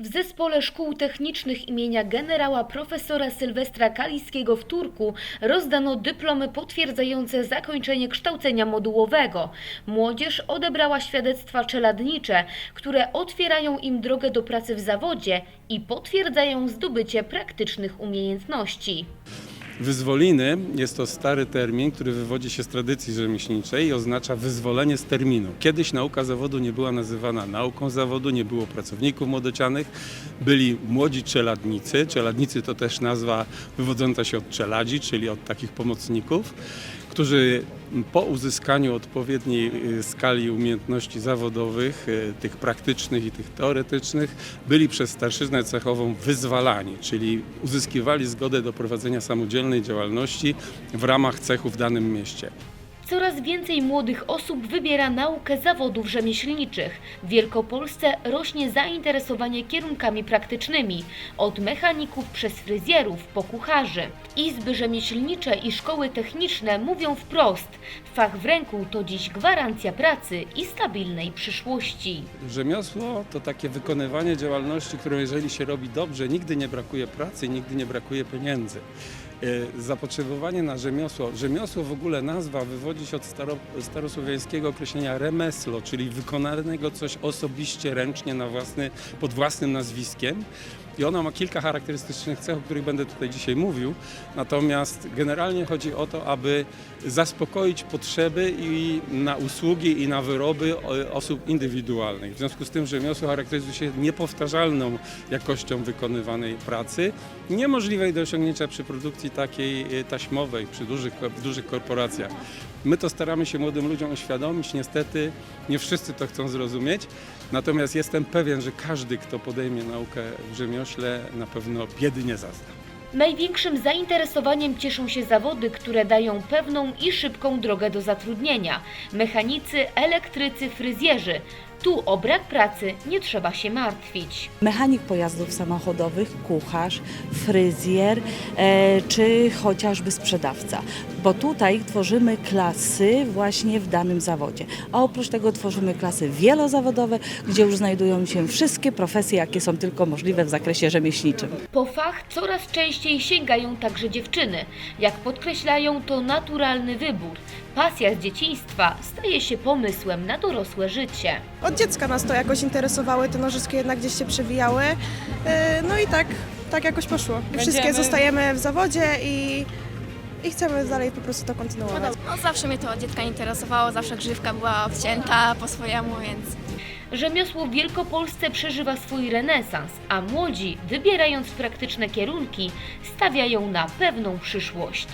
W zespole szkół technicznych imienia generała profesora Sylwestra Kaliskiego w Turku rozdano dyplomy potwierdzające zakończenie kształcenia modułowego. Młodzież odebrała świadectwa czeladnicze, które otwierają im drogę do pracy w zawodzie i potwierdzają zdobycie praktycznych umiejętności. Wyzwoliny jest to stary termin, który wywodzi się z tradycji rzemieślniczej i oznacza wyzwolenie z terminu. Kiedyś nauka zawodu nie była nazywana nauką zawodu, nie było pracowników młodocianych, byli młodzi czeladnicy. Czeladnicy to też nazwa wywodząca się od czeladzi, czyli od takich pomocników, którzy po uzyskaniu odpowiedniej y, skali umiejętności zawodowych, y, tych praktycznych i tych teoretycznych, byli przez starszyznę cechową wyzwalani, czyli uzyskiwali zgodę do prowadzenia samodzielnej działalności w ramach cechu w danym mieście. Coraz więcej młodych osób wybiera naukę zawodów rzemieślniczych. W Wielkopolsce rośnie zainteresowanie kierunkami praktycznymi, od mechaników przez fryzjerów po kucharzy. Izby rzemieślnicze i szkoły techniczne mówią wprost: fach w ręku to dziś gwarancja pracy i stabilnej przyszłości. Rzemiosło to takie wykonywanie działalności, którą jeżeli się robi dobrze, nigdy nie brakuje pracy, nigdy nie brakuje pieniędzy. E, Zapotrzebowanie na rzemiosło, rzemiosło w ogóle nazwa wywodzi się od staro, starosłowiańskiego określenia remeslo, czyli wykonanego coś osobiście, ręcznie, na własny, pod własnym nazwiskiem. I ona ma kilka charakterystycznych cech, o których będę tutaj dzisiaj mówił. Natomiast generalnie chodzi o to, aby zaspokoić potrzeby i na usługi i na wyroby o- osób indywidualnych. W związku z tym rzemiosło charakteryzuje się niepowtarzalną jakością wykonywanej pracy, niemożliwej do osiągnięcia przy produkcji takiej e, taśmowej, przy dużych, dużych korporacjach. My to staramy się młodym ludziom uświadomić. Niestety nie wszyscy to chcą zrozumieć. Natomiast jestem pewien, że każdy, kto podejmie naukę w rzemiośle, na pewno biedy nie zazna. Największym zainteresowaniem cieszą się zawody, które dają pewną i szybką drogę do zatrudnienia. Mechanicy, elektrycy, fryzjerzy. Tu o brak pracy nie trzeba się martwić. mechanik pojazdów samochodowych, kucharz, fryzjer e, czy chociażby sprzedawca. Bo tutaj tworzymy klasy właśnie w danym zawodzie. A oprócz tego tworzymy klasy wielozawodowe, gdzie już znajdują się wszystkie profesje, jakie są tylko możliwe w zakresie rzemieślniczym. Po fach coraz częściej sięgają także dziewczyny. Jak podkreślają, to naturalny wybór. Pasja z dzieciństwa staje się pomysłem na dorosłe życie. Od dziecka nas to jakoś interesowały, te nożyczki jednak gdzieś się przewijały. E, No i tak, tak jakoś poszło. Wszystkie zostajemy w zawodzie i, i chcemy dalej po prostu to kontynuować. No zawsze mnie to od dziecka interesowało, zawsze grzywka była odcięta po swojemu, więc Rzemiosło w Wielkopolsce przeżywa swój renesans, a młodzi, wybierając praktyczne kierunki, stawiają na pewną przyszłość.